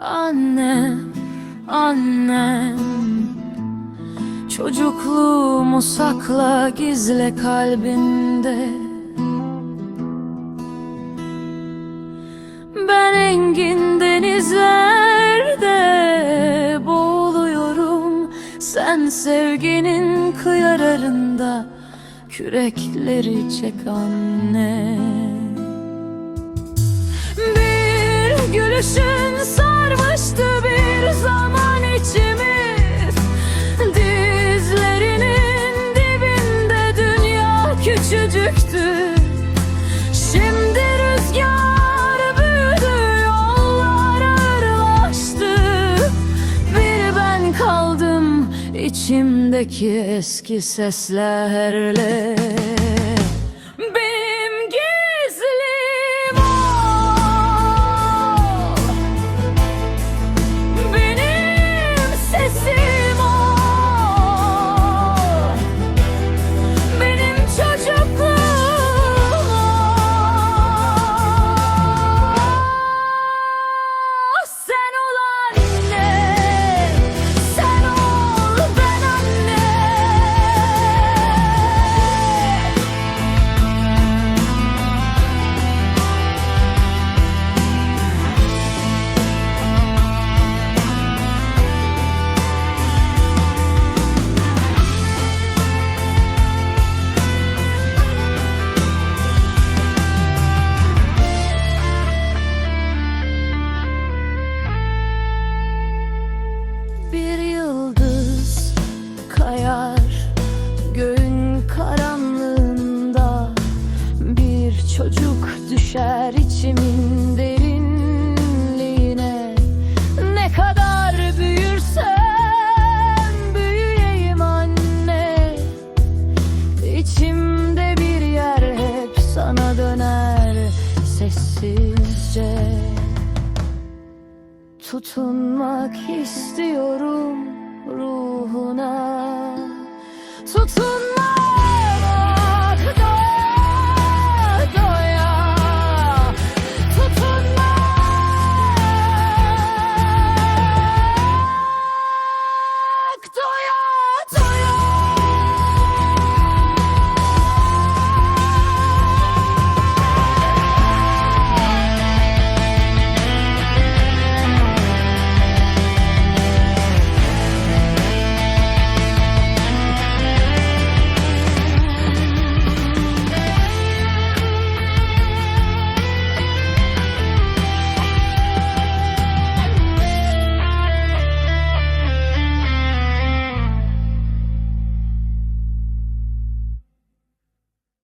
Annem, annem Çocukluğumu sakla gizle kalbinde Ben engin denizlerde boğuluyorum. Sen sevginin kıyararında kürekleri çek anne. Bir gülüşün sarmıştı içimdeki eski seslerle Çocuk düşer içimin derinliğine. Ne kadar büyürsem büyüyeyim anne. İçimde bir yer hep sana döner sessizce. Tutunmak istiyorum ruhuna. Tutunmak